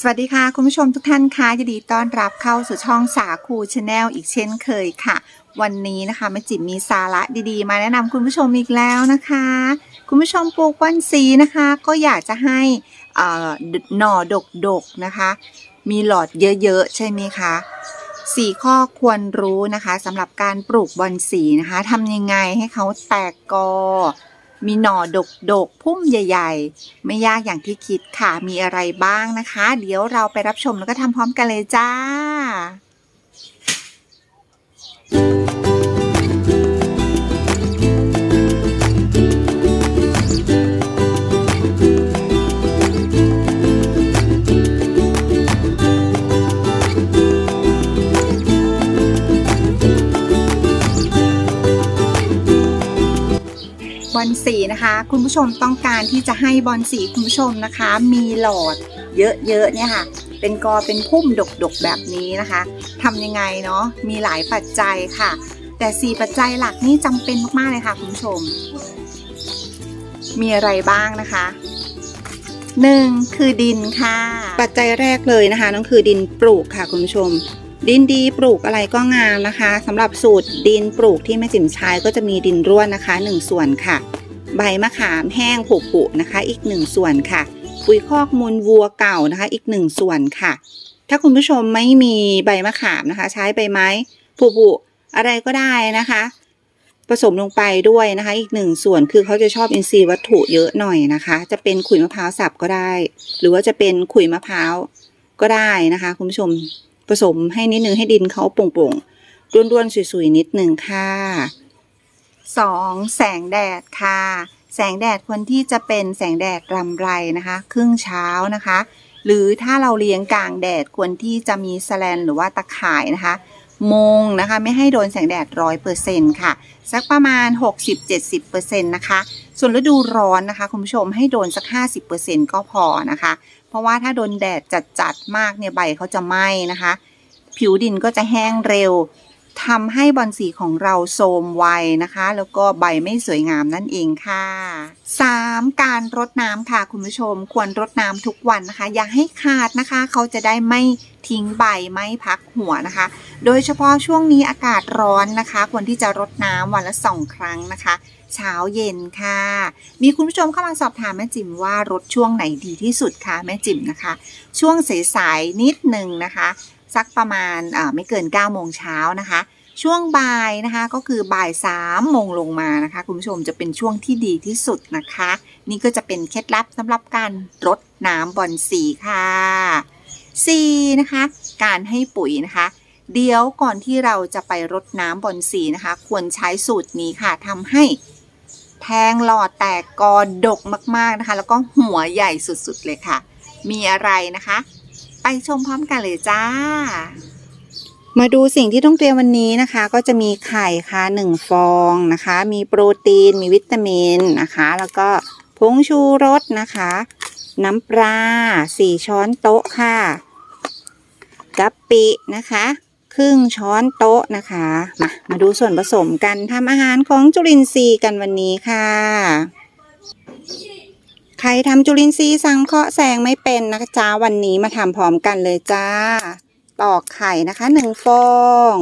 สวัสดีค่ะ คุณผู้ชมทุกท่านค่ะยินดีต้อนรับเข้าสู่ช่องสาคูชาแนลอีกเช่นเคยค่ะ วันนี้นะคะแม่จิ๋มมีสาระดีๆ มาแนะนำคุณผู้ชมอีกแล้วนะคะ คุณผู้ชมปลูกวันสีนะคะ ก็อยากจะให้อ่อหน่อดกๆนะคะ มีหลอดเยอะๆ ใช่ไหมคะสี่ข้อควรรู้นะคะสำหรับการปลูกบอนสีนะคะทำยังไงให้เขาแตกกอ มีหน่อดกดกพุ่มใหญ่ ๆ ไม่ยากอย่างที่คิดค่ะ มีอะไรบ้างนะคะ เดี๋ยวเราไปรับชมแล้วก็ทำพร้อมกันเลยจ้าบอ สีนะคะ คุณผู้ชมต้องการที่จะให้บอลสีคุณผู้ชมนะคะ มีหลอดเยอะๆเนี่ยค่ะ เป็นกอเป็นพุ่มดกๆแบบนี้นะคะทำยังไงเนาะมีหลายปัจจัยค่ะ แต่สี่ปัจจัยหลักนี่จำเป็นมากๆเลยค่ะ คุณผู้ชม มีอะไรบ้างนะคะหนึ่งคือดินค่ะ ปัจจัยแรกเลยนะคะนั่นคือดินปลูกค่ะ คุณผู้ชมดินดีปลูกอะไรก็งามนะคะสำหรับสูตรดินปลูกที่แม่จิ๋มใช้ก็จะมีดินร่วนนะคะ 1 ส่วนค่ะ ใบมะขามแห้งผุๆนะคะ อีก1ส่วนค่ะ ปุ๋ยคอกมูลวัวเก่านะคะ อีก1ส่วนค่ะ ถ้าคุณผู้ชมไม่มีใบมะขามนะคะ ใช้ใบไม้ผุๆอะไรก็ได้นะคะ ผสมลงไปด้วยนะคะ อีกหนึ่งส่วนคือเขาจะชอบอินทรีย์วัตถุเยอะหน่อยนะคะ จะเป็นขุยมะพร้าวสับก็ได้ หรือว่าจะเป็นขุยมะพร้าวก็ได้นะคะ คุณผู้ชมผสมให้นิดนึงให้ดินเขาโป่งๆร่วนๆสวยๆนิดนึงค่ะ สองแสงแดดค่ะ แสงแดดควรที่จะเป็นแสงแดดรำไรนะคะ ครึ่งเช้านะคะ หรือถ้าเราเลี้ยงกลางแดดควรที่จะมีแสแลนหรือว่าตะข่ายนะคะมงนะคะไม่ให้โดนแสงแดดร้อยเปอร์เซ็นต์ค่ะ สักประมาณ 60-70%นะคะ ส่วนฤดูร้อนนะคะ คุณผู้ชมให้โดนสัก 50%ก็พอนะคะ เพราะว่าถ้าโดนแดดจัดๆมากเนี่ยใบเขาจะไหม้นะคะ ผิวดินก็จะแห้งเร็ว ทำให้บอนสีของเราโทมไวนะคะ แล้วก็ใบไม่สวยงามนั่นเองค่ะ 3. การรดน้ำค่ะคุณผู้ชม ควรรดน้ำทุกวันนะคะ อย่าให้ขาดนะคะ เขาจะได้ไม่ทิ้งใบไม่พักหัวนะคะ โดยเฉพาะช่วงนี้อากาศร้อนนะคะ ควรที่จะรดน้ำวันละสองครั้งนะคะ เช้าเย็นค่ะ มีคุณผู้ชมเข้ามาสอบถามแม่จิ๋มว่ารดช่วงไหนดีที่สุดคะแม่จิ๋มนะคะ ช่วงสายๆนิดหนึ่งนะคะ สักประมาณไม่เกิน9โมงเช้านะคะ ช่วงบ่ายนะคะก็คือบ่าย3โมงลงมานะคะ คุณผู้ชมจะเป็นช่วงที่ดีที่สุดนะคะ นี่ก็จะเป็นเคล็ดลับสำหรับการรดน้ำบอนสีค่ะ 4. นะคะ การให้ปุ๋ยนะคะเดี๋ยวก่อนที่เราจะไปรดน้ำบอนสีนะคะ ควรใช้สูตรนี้ค่ะทำให้แทงหลอดแตกกอดกมาก ๆนะคะ แล้วก็หัวใหญ่สุดๆเลยค่ะ มีอะไรนะคะ ไปชมพร้อมกันเลยจ้า มาดูสิ่งที่ต้องเตรียมวันนี้นะคะ ก็จะมีไข่ค่ะหนึ่งฟองนะคะ มีโปรตีน มีวิตามินนะคะ แล้วก็ผงชูรสนะคะ น้ำปลาสี่ช้อนโต๊ะค่ะกะปินะคะครึ่งช้อนโต๊ะนะคะ มา มาดูส่วนผสมกันทำอาหารของจุลินทรีย์กันวันนี้ค่ะ ครทำจุลินทรีย์สังเคราะห์แสงไม่เป็นนะคะจ้าวันนี้มาทำพร้อมกันเลยจ้า ตอกไข่นะคะหนึ่งฟอง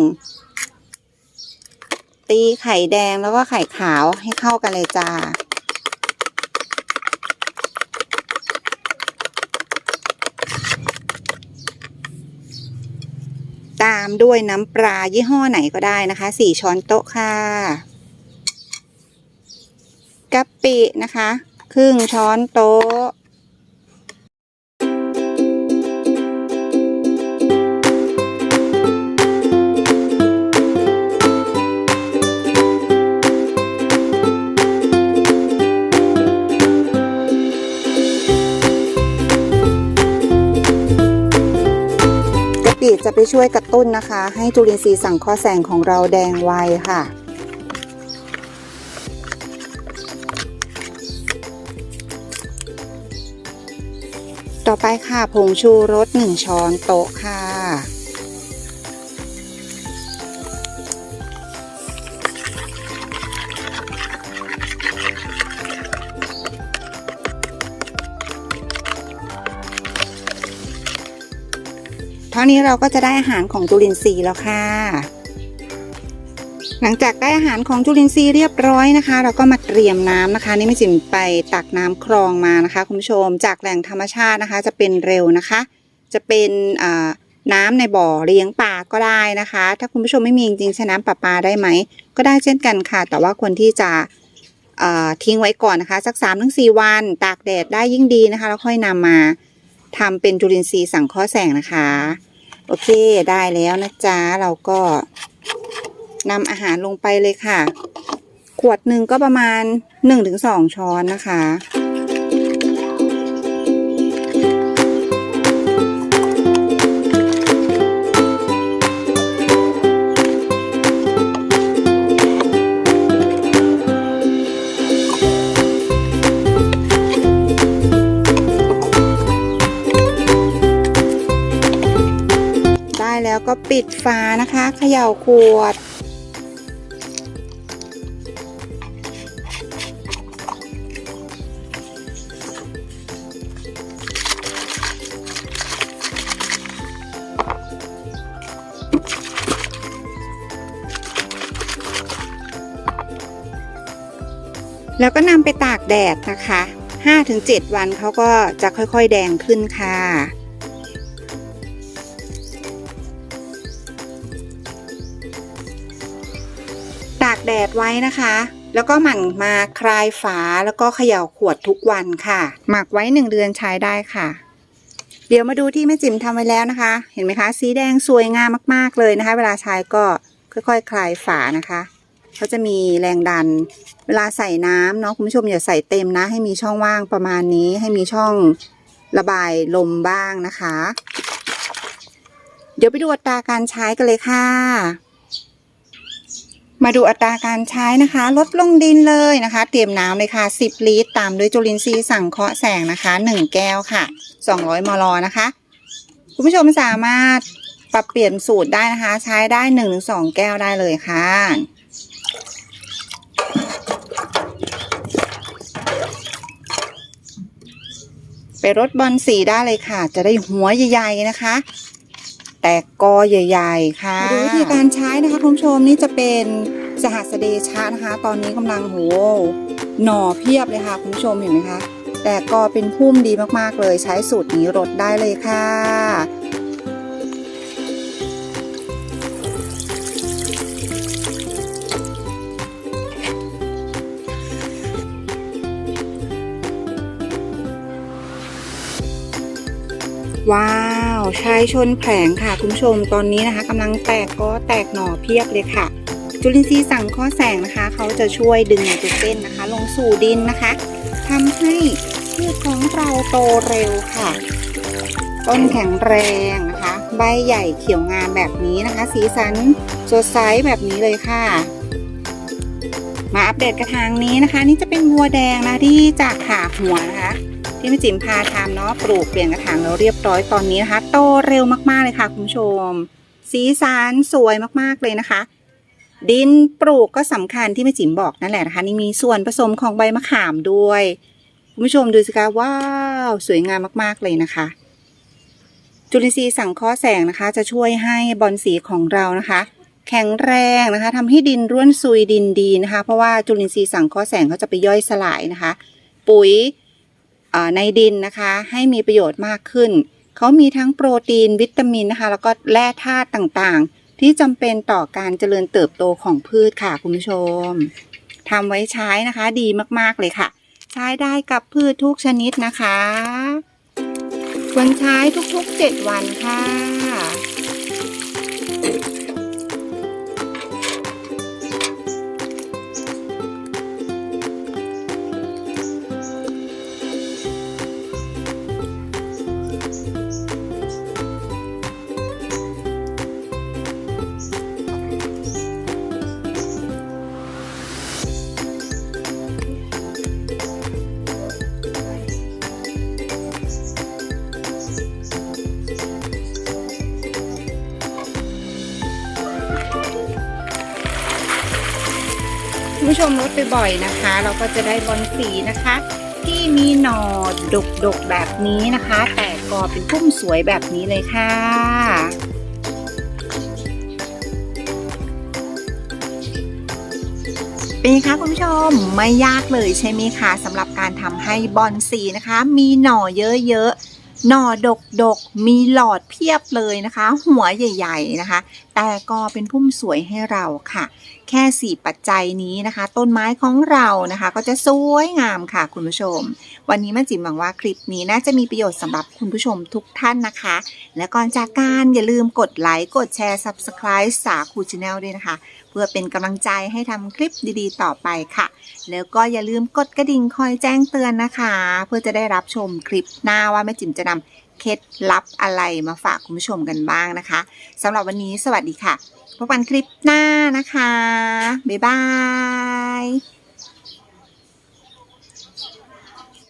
ตีไข่แดงแล้วก็ไข่ขาวให้เข้ากันเลยจ้า ตามด้วยน้ำปลายี่ห้อไหนก็ได้นะคะสี่ช้อนโต๊ะค่ะกะปินะคะ ครึ่งช้อนโต๊ะ กะปิจะไปช่วยกระตุ้นนะคะ ให้จุลินทรีย์สังเคราะห์แสงของเราแดงไวค่ะ อไปค่ะผงชูรส1ช้อนโต๊ะค่ะ เท่านี้เราก็จะได้อาหารของจุลินทรีย์แล้วค่ะ หลังจากได้อาหารของจุลินทรีย์เรียบร้อยนะคะ เราก็มาเตรียมน้ำนะคะ นี่ไม่จิมไปตักน้ำคลองมานะคะ คุณผู้ชมจากแหล่งธรรมชาตินะคะ จะเป็นเร็วนะคะ จะเป็นน้ำในบ่อเลี้ยงปลาก็ได้นะคะ ถ้าคุณผู้ชมไม่มีจริงๆใช้น้ำประปาได้ไหม ก็ได้เช่นกันค่ะ แต่ว่าคนที่จะทิ้งไว้ก่อนนะคะ สัก3าถึงสวัน ตากแดดได้ยิ่งดีนะคะ แล้วค่อยนำมาทำเป็นจุลินทรีย์สังเคราะห์แสงนะคะ โอเคได้แล้วนะจ๊ะเราก็ นำอาหารลงไปเลยค่ะ ขวดหนึ่งก็ประมาณ 1-2 ช้อนนะคะ ได้แล้วก็ปิดฝานะคะ เขย่าขวด แล้วก็นำไปตากแดดนะคะ 5-7 วันเขาก็จะค่อยๆแดงขึ้นค่ะตากแดดไว้นะคะ แล้วก็หมั่นมาคลายฝาแล้วก็เขย่าขวดทุกวันค่ะ หมักไว้หนึ่งเดือนใช้ได้ค่ะ เดี๋ยวมาดูที่แม่จิ๋มทำไว้แล้วนะคะ เห็นไหมคะ สีแดงสวยงามมากๆเลยนะคะ เวลาใช้ก็ค่อยๆคลายฝานะคะ เขาจะมีแรงดัน เวลาใส่น้ำเนาะคุณผู้ชมอย่าใส่เต็มนะ ให้มีช่องว่างประมาณนี้ ให้มีช่องระบายลมบ้างนะคะ เดี๋ยวไปดูอัตราการใช้กันเลยค่ะ มาดูอัตราการใช้นะคะ ลดลงดินเลยนะคะ เตรียมน้ำเลยค่ะ 10 ลิตร ตามด้วยจุลินทรีย์สังเคราะห์แสงนะคะ 1 แก้วค่ะ 200 มลนะคะ คุณผู้ชมสามารถปรับเปลี่ยนสูตรได้นะคะ ใช้ได้1-2แก้วได้เลยค่ะ ไปรดบอลสีได้เลยค่ะ จะได้หัวใหญ่ๆนะคะ แตกกอใหญ่ ๆ ค่ะดูวิธีการใช้นะคะคุณผู้ชมนี่จะเป็นสหัสเดชะนะคะ ตอนนี้กำลังโหหน่อเพียบเลยค่ะคุณผู้ชมเห็นไหมคะ แต่กอเป็นพุ่มดีมากๆเลยใช้สูตรนี้รดได้เลยค่ะ ว้าวชายชนแผงค่ะ คุณผู้ชมตอนนี้นะคะกำลังแตกก็แตกหน่อเพียบเลยค่ะ จุลินทรีย์สังเคราะห์แสงนะคะ เขาจะช่วยดึงไนโตรเจนนะคะ ลงสู่ดินนะคะทำให้พืชของเราโตเร็วค่ะ ต้นแข็งแรงนะคะ ใบใหญ่เขียวงามแบบนี้นะคะ สีสันสดใสแบบนี้เลยค่ะ มาอัปเดตกระถางนี้นะคะ นี่จะเป็นบัวแดงนะที่จากขาหัวนะคะ ที่แม่จิ๋มพาทำเนาะปลูกเปลี่ยนกระถางแล้วเรียบร้อยตอนนี้นะคะ โตเร็วมากๆเลยค่ะคุณผู้ชม สีสันสวยมากๆเลยนะคะ ดินปลูกก็สำคัญที่แม่จิ๋มบอกนั่นแหละนะคะ นี่มีส่วนผสมของใบมะขามด้วยคุณผู้ชมดูสิคะว้าว สวยงามมากๆเลยนะคะ จุลินทรีย์สังเคราะห์แสงนะคะ จะช่วยให้บอลสีของเรานะคะ แข็งแรงนะคะทำให้ดินร่วนซุยดินดีนะคะ เพราะว่าจุลินทรีย์สังเคราะห์แสงเขาจะไปย่อยสลายนะคะ ปุ๋ย ในดินนะคะ ให้มีประโยชน์มากขึ้น เขามีทั้งโปรตีนวิตามินนะคะ แล้วก็แร่ธาตุต่างๆ ที่จำเป็นต่อการเจริญเติบโตของพืชค่ะคุณผู้ชมทำไว้ใช้นะคะดีมากๆเลยค่ะ ใช้ได้กับพืชทุกชนิดนะคะควรใช้ทุกๆ 7 วันค่ะ ผู้ชมลดไปบ่อยนะคะ เราก็จะได้บอลสีนะคะ ที่มีหน่อดกๆแบบนี้นะคะ แต่กอเป็นพุ่มสวยแบบนี้เลยค่ะ เป็นไงคะคุณผู้ชมไม่ยากเลยใช่ไหมคะสำหรับการทำให้บอนสีนะคะ มีหน่อเยอะๆ หน่อดกๆมีหลอดเพียบเลยนะคะ หัวใหญ่ ๆนะคะ แต่ก็เป็นพุ่มสวยให้เราค่ะ แค่สี่ปัจจัยนี้นะคะ ต้นไม้ของเรานะคะ ก็จะสวยงามค่ะคุณผู้ชม วันนี้แม่จิ๋มหวังว่าคลิปนี้น่าจะมีประโยชน์สำหรับคุณผู้ชมทุกท่านนะคะ และก่อนจากการอย่าลืมกดไลค์กดแชร์ Subscribe สาคูชาแนลด้วยนะคะ พื่อเป็นกำลังใจให้ทำคลิปดีๆ ต่อไปค่ะ แล้วก็อย่าลืมกดกระดิ่งคอยแจ้งเตือนนะคะ เพื่อจะได้รับชมคลิปหน้าว่าแม่จิ๋มจะนำเคล็ดลับอะไรมาฝากคุณผู้ชมกันบ้างนะคะสำหรับวันนี้สวัสดีค่ะพบกันคลิปหน้านะคะ บ๊ายบาย